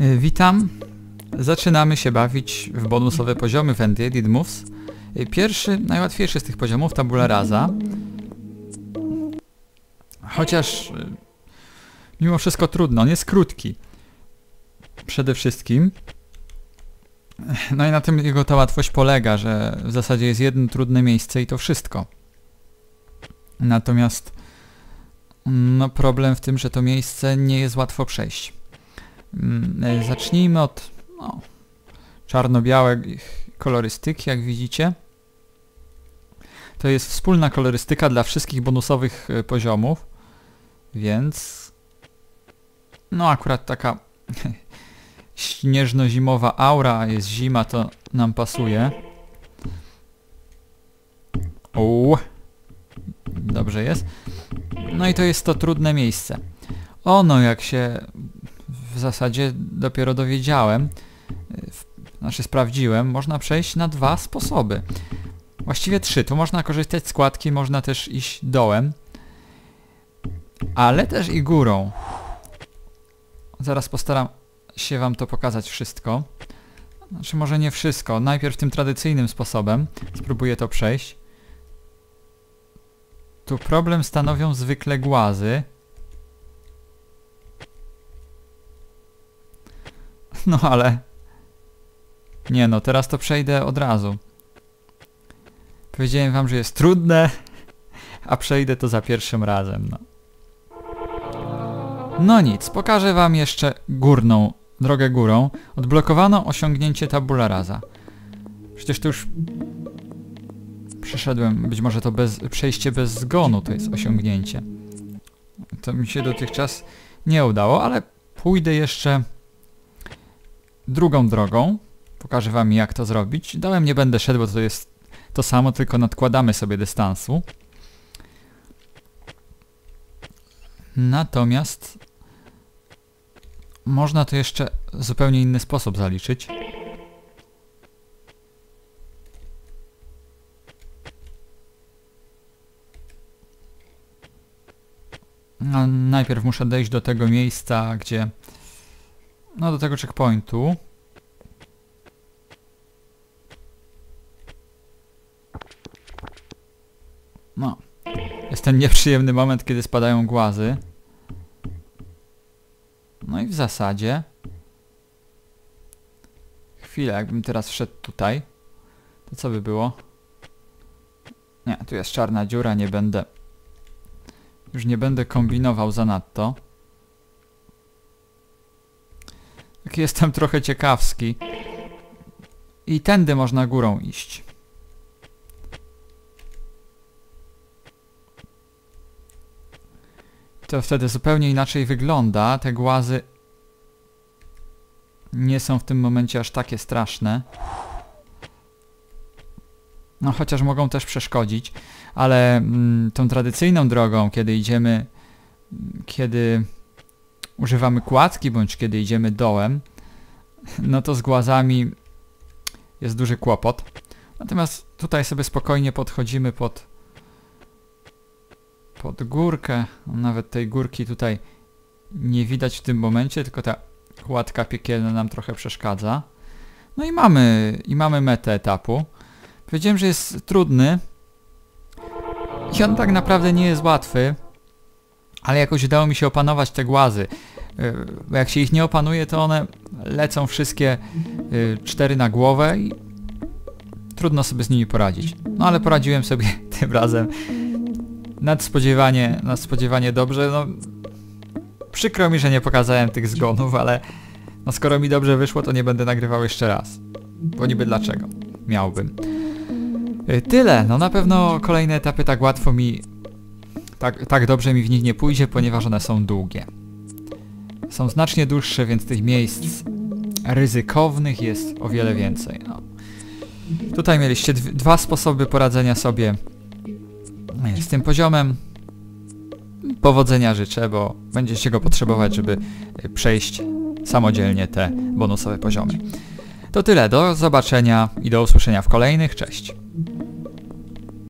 Y, Witam. Zaczynamy się bawić w bonusowe poziomy w Ended Moves. Y, Pierwszy, najłatwiejszy z tych poziomów, tabula rasa. Chociaż y, mimo wszystko trudno, on jest krótki. Przede wszystkim. No i na tym jego ta łatwość polega, że w zasadzie jest jedno trudne miejsce i to wszystko. Natomiast no problem w tym, że to miejsce nie jest łatwo przejść. Mm, e, Zacznijmy od no, czarno-białej kolorystyki, jak widzicie. To jest wspólna kolorystyka dla wszystkich bonusowych e, poziomów, więc no akurat taka śnieżno-zimowa aura, jest zima, to nam pasuje. Uuu. Dobrze jest. No i to jest to trudne miejsce. Ono, jak się w zasadzie dopiero dowiedziałem, znaczy sprawdziłem, można przejść na dwa sposoby. Właściwie trzy. Tu można korzystać z składki, można też iść dołem, ale też i górą. Zaraz postaram się wam to pokazać wszystko. Znaczy może nie wszystko. Najpierw tym tradycyjnym sposobem spróbuję to przejść. Tu problem stanowią zwykle głazy. No ale... Nie no, teraz to przejdę od razu. Powiedziałem wam, że jest trudne, a przejdę to za pierwszym razem, no. No nic, pokażę wam jeszcze górną, drogę górą. Odblokowano osiągnięcie tabula rasa. Przecież to już przeszedłem, być może to bez, przejście bez zgonu to jest osiągnięcie. To mi się dotychczas nie udało, ale pójdę jeszcze drugą drogą. Pokażę wam jak to zrobić. Dołem nie będę szedł, bo to jest to samo, tylko nadkładamy sobie dystansu. Natomiast można to jeszcze zupełnie inny sposób zaliczyć. No, najpierw muszę dojść do tego miejsca, gdzie... No, do tego checkpointu. No. Jest ten nieprzyjemny moment, kiedy spadają głazy. No i w zasadzie... Chwilę, jakbym teraz wszedł tutaj, to co by było? Nie, tu jest czarna dziura, nie będę... Już nie będę kombinował zanadto. Tak jestem trochę ciekawski. I tędy można górą iść. To wtedy zupełnie inaczej wygląda. Te głazy nie są w tym momencie aż takie straszne. No chociaż mogą też przeszkodzić, ale mm, tą tradycyjną drogą, kiedy idziemy, kiedy używamy kładki, bądź kiedy idziemy dołem, no to z głazami jest duży kłopot. Natomiast tutaj sobie spokojnie podchodzimy pod, pod górkę. Nawet tej górki tutaj nie widać w tym momencie, tylko ta kładka piekielna nam trochę przeszkadza. No i mamy, i mamy metę etapu. Powiedziałem, że jest trudny. I on tak naprawdę nie jest łatwy. Ale jakoś udało mi się opanować te głazy. Bo jak się ich nie opanuje, to one lecą wszystkie yy, cztery na głowę i trudno sobie z nimi poradzić. No ale poradziłem sobie tym razem nadspodziewanie, nadspodziewanie dobrze. No, przykro mi, że nie pokazałem tych zgonów, ale no skoro mi dobrze wyszło, to nie będę nagrywał jeszcze raz. Bo niby dlaczego? Miałbym. Y, Tyle. No na pewno kolejne etapy tak łatwo mi... Tak, tak dobrze mi w nich nie pójdzie, ponieważ one są długie. Są znacznie dłuższe, więc tych miejsc ryzykownych jest o wiele więcej. No. Tutaj mieliście dw- dwa sposoby poradzenia sobie y, z tym poziomem. Powodzenia życzę, bo będziecie go potrzebować, żeby y, przejść samodzielnie te bonusowe poziomy. To tyle, do zobaczenia i do usłyszenia w kolejnych, cześć.